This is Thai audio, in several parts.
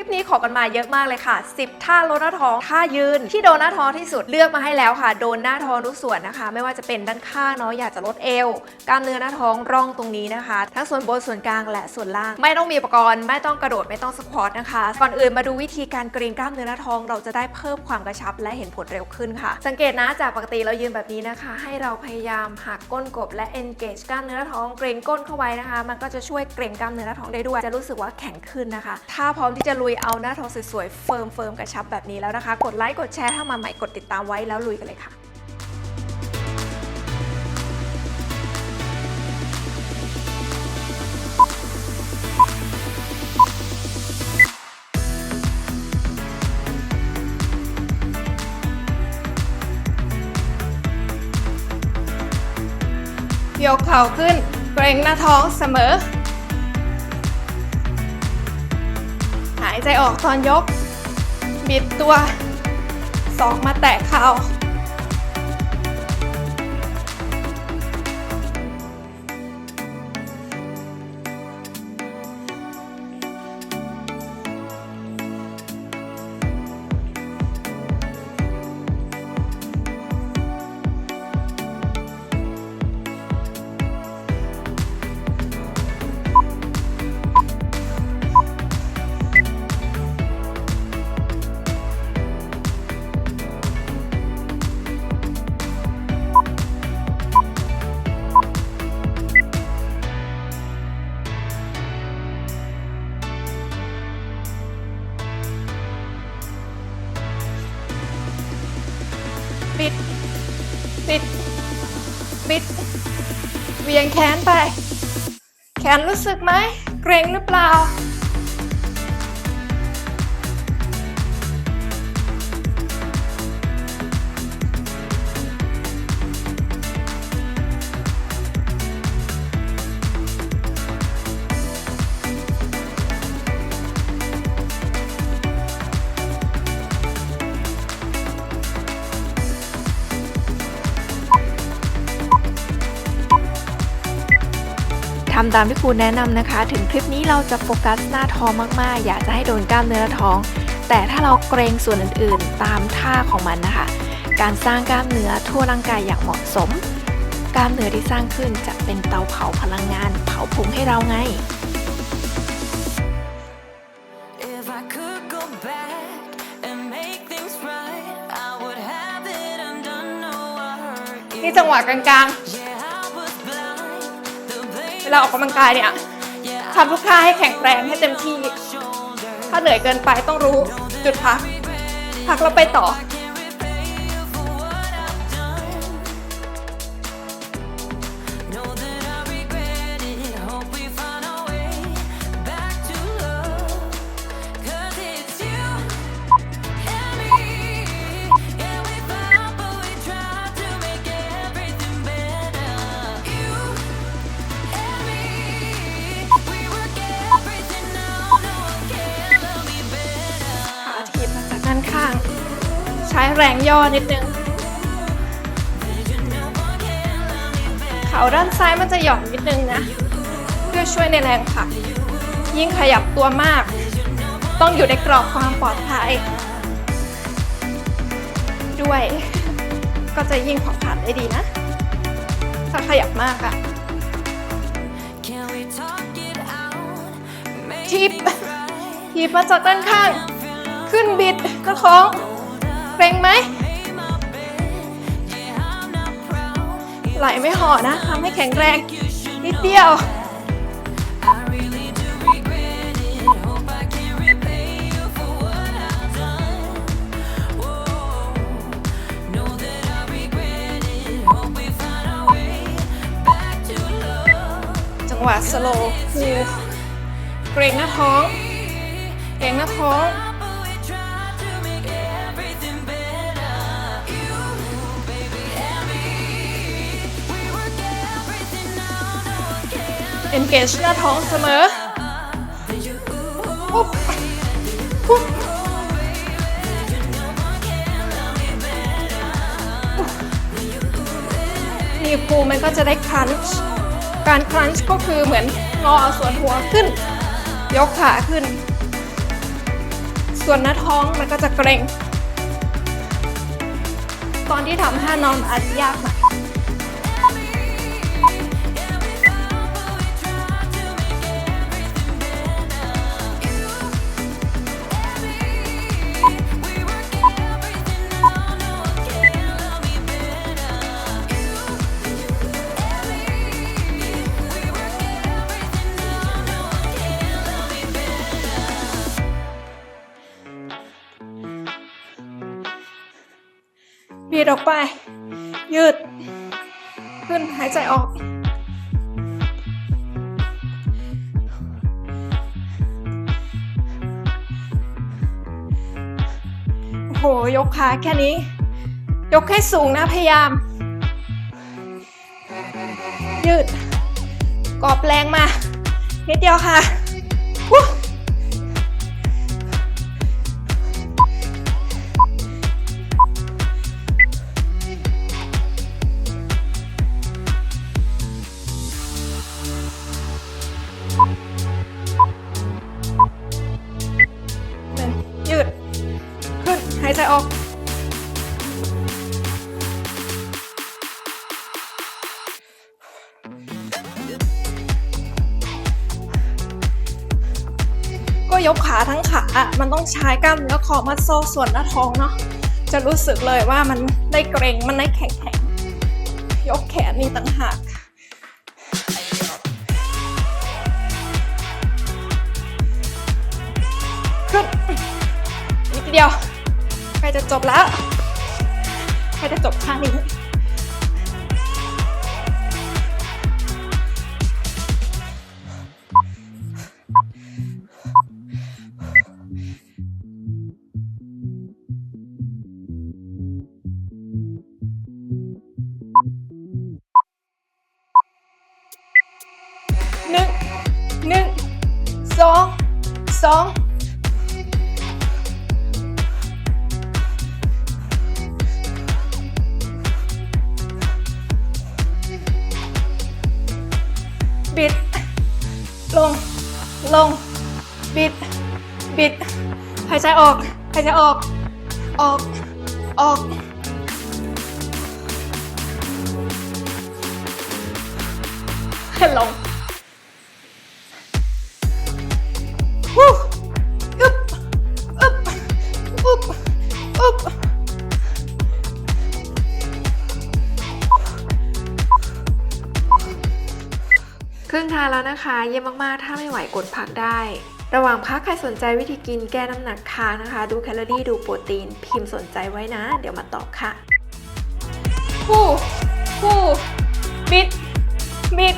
ลิปนี้ขอกันมาเยอะมากเลยค่ะ 10 ท่าลดหน้าท้อง ท่ายืน ที่โดนหน้าท้องที่สุดเลือกมาให้แล้วค่ะ โดนหน้าท้องทุกส่วนนะคะ ไม่ว่าจะเป็นด้านข้างเนาะอยากจะลดเอว กล้ามเนื้อหน้าท้องร่องตรงนี้นะคะ ทั้งส่วนบนส่วนกลางและส่วนล่าง ไม่ต้องมีอุปกรณ์ ไม่ต้องกระโดดไม่ต้องสควอตนะคะ ก่อนอื่นมาดูวิธีการเกรงกล้ามเนื้อหน้าท้อง เราจะได้เพิ่มความกระชับและเห็นผลเร็วขึ้นค่ะ สังเกตนะจากปกติเรายืนแบบนี้นะคะ ให้เราพยายามหักก้นกบและ engage กล้ามเนื้อหน้าท้องเกรงก้นเข้าไว้นะคะ มันก็จะช่วยเกรงกล้ามเนื้อหน้าท้องได้ด้วย จะรู้สึกว่าแข็งขึ้นนะคะ ถ้าพร้อมที่จะลุยเอาหน้าท้องสวยๆเฟิร์มเฟิร์มกระชับแบบนี้แล้วนะคะ กดไลค์กดแชร์ถ้ามาใหม่กดติดตามไว้แล้วลุยกันเลยค่ะยกเข่าขึ้น เกรงหน้าท้องเสมอายใจออกตอนยก บิดตัว สองมาแตะเข่า ปิดเวียงแขนไป แขนรู้สึกไหม เกร็งหรือเปล่า ทำตามที่ครูแนะนำนะคะ ถึงคลิปนี้เราจะโฟกัสหน้าท้องมากๆ อยากจะให้โดนกล้ามเนื้อหน้าท้อง แต่ถ้าเราเกรงส่วนอื่นๆ ตามท่าของมันนะคะ การสร้างกล้ามเนื้อทั่วร่างกายอย่างเหมาะสม กล้ามเนื้อที่สร้างขึ้นจะเป็นเตาเผาพลังงาน เผาผลาญให้เราไง If I could go back and make things right, I would have it undone. No, I hurt you. นี่จังหวะกลาง Yeah, เว blame ลาออกกำลังกายเนี่ยทำทุกท่าให้แข็งแรงให้เต็มที่ ถ้าเหนื่อยเกินไปต้องรู้จุดพัก พักแล้วไปต่อ ช้แรงย่อนิดนึง เข่าด้านซ้ายมันจะหย่อนนิดนึงนะ เพื่อช่วยในแรงผลัก ยิ่งขยับตัวมาก ต้องอยู่ในกรอบความปลอดภัย ด้วย ก็จะยิ่งผ่อนผันได้ดีนะ ถ้าขยับมากอะ Can we talk it out? Make ทิปมาจากด้านข้าง ขึ้นบิดกระท้อง เป่งไหม ไหลไม่ห่อนะทำให้แข็งแรง นิดเดียว จังหวะสโลว์คืเกรงหน้าท้อง เกรงหน้าท้อง engage หน้าท้องเสมอปุ๊บปุ๊บนี่ครูมันก็จะได้ครันช์การครันช์ก็คือเหมือนงอส่วนหัวขึ้น ยกขาขึ้น ส่วนหน้าท้องมันก็จะเกร็ง ตอนที่ทำท่านอนอาจจะยากหน ไป ยืด ขึ้น หายใจออก โอ้โห ยกขาแค่นี้ ยกให้สูงนะ พยายาม ยืด กอบแรงมา นิดเดียวค่ะ ยกขาทั้งขาอะมันต้องใช้กล้ามเนื้อคอมัดโซ่ส่วนหน้าท้องเนาะจะรู้สึกเลยว่ามันได้เกร็งมันได้แข็งแข็งยกแขนนี่ต่างหากขึ้นนิดเดียวใกล้จะจบแล้วใกล้จะจบข้างนี้ จออกหายใจออก ออก ออกให้ลงฮู้อึบอึบอึบอึบครึ่งทางแล้วนะคะ เยี่ยมมาก ๆ ถ้าไม่ไหวกดพักได้ ระหว่างพักใครสนใจวิธีกินแก้น้ำหนักค้างนะคะ ดูแคลอรี่ดูโปรตีน พิมพ์สนใจไว้นะ เดี๋ยวมาตอบค่ะ คู่ คู่ บิด บิด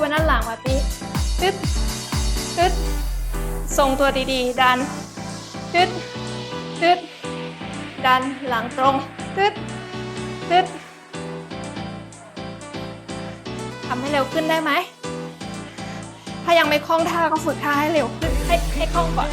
ไปด้านหลังมาพี่ตึ๊ดตึ๊ดทรงตัวดีๆ ดันตึ๊ดตึ๊ดดันหลังตรงตึ๊ดตึ๊ดทำให้เร็วขึ้นได้ไหม ถ้ายังไม่คล่องท่าก็ฝึกท่าให้เร็วขึ้นให้ให้คล่องก่อน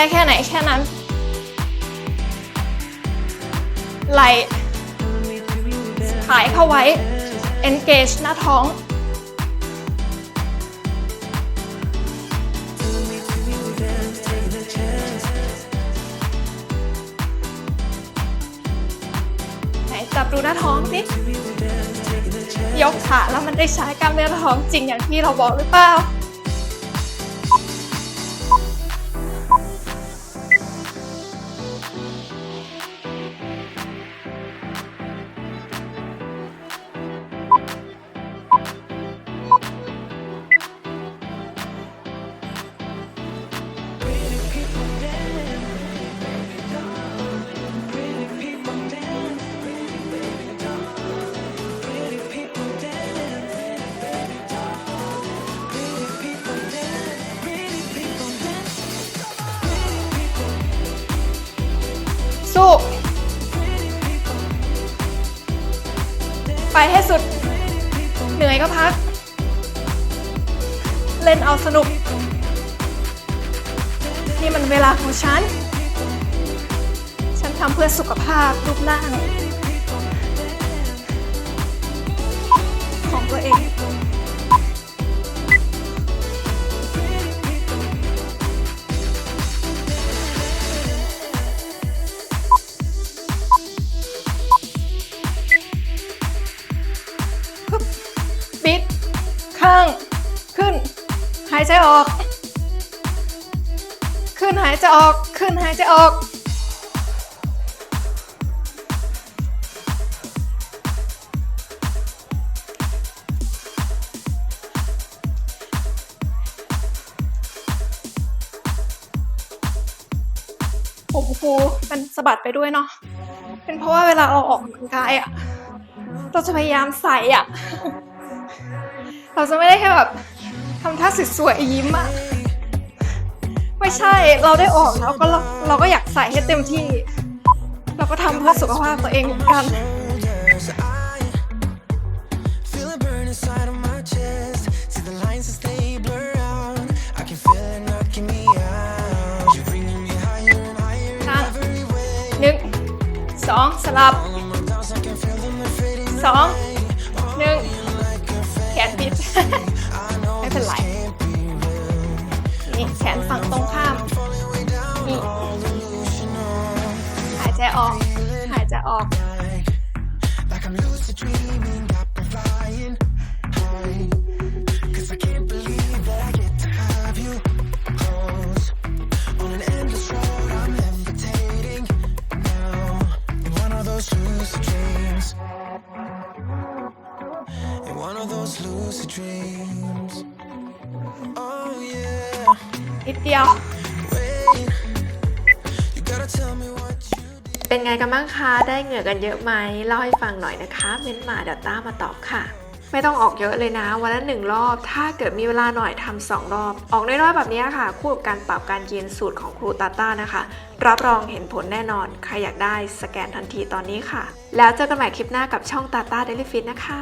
ได้แค่ไหนแค่นั้น ไหลขายเข้าไว้ engage หน้าท้อง ไหนจับดูหน้าท้องสิ ยกขาแล้วมันได้ใช้กล้ามเนื้อหน้าท้องจริงอย่างที่เราบอกหรือเปล่า ไปให้สุด เหนื่อยก็พัก เล่นเอาสนุก นี่มันเวลาของฉัน ฉันทำเพื่อสุขภาพรูปร่าง ของตัวเอง ใจออก ขึ้นหายใจออก ขึ้นหายใจออก ผมครูมันสะบัดไปด้วยเนาะ เป็นเพราะว่าเวลาเราออกกำลังกายอะเราจะพยายามใส่อะเราจะไม่ได้แค่แบบ ทำท่าสวยๆยิ้มอะไม่ใช่เราได้ออกแล้วก็เราเราก็อยากใส่ให้เต็มที่ เราก็ทำเพื่อสุขภาพตัวเองเหมือนกัน Yes, I feel it burn inside of my chest. See the ใจออก หายใจออก Like, like I'm lucid dreaming, got me flying high. Cause I can't believe that I get to have you close. On an endless road, I'm levitating now. In one of those lucid dreams. In one of those lucid dreams. Oh yeah. นิดเดียว Wait. You gotta tell me what you did. เป็นไงกันบ้างคะได้เหงื่อกันเยอะไหมเล่าให้ฟังหน่อยนะคะเม้นมาเดี๋ยวต้ามาตอบค่ะ ไม่ต้องออกเยอะเลยนะ วันละหนึ่งรอบ ถ้าเกิดมีเวลาหน่อยทำสองรอบ ออกน้อยๆแบบนี้ค่ะ คู่กับการปรับการยืนสูตรของครูตาต้านะคะรับรองเห็นผลแน่นอน ใครอยากได้สแกนทันทีตอนนี้ค่ะ แล้วเจอกันใหม่คลิปหน้ากับช่องตาต้าเดลิฟิตนะคะ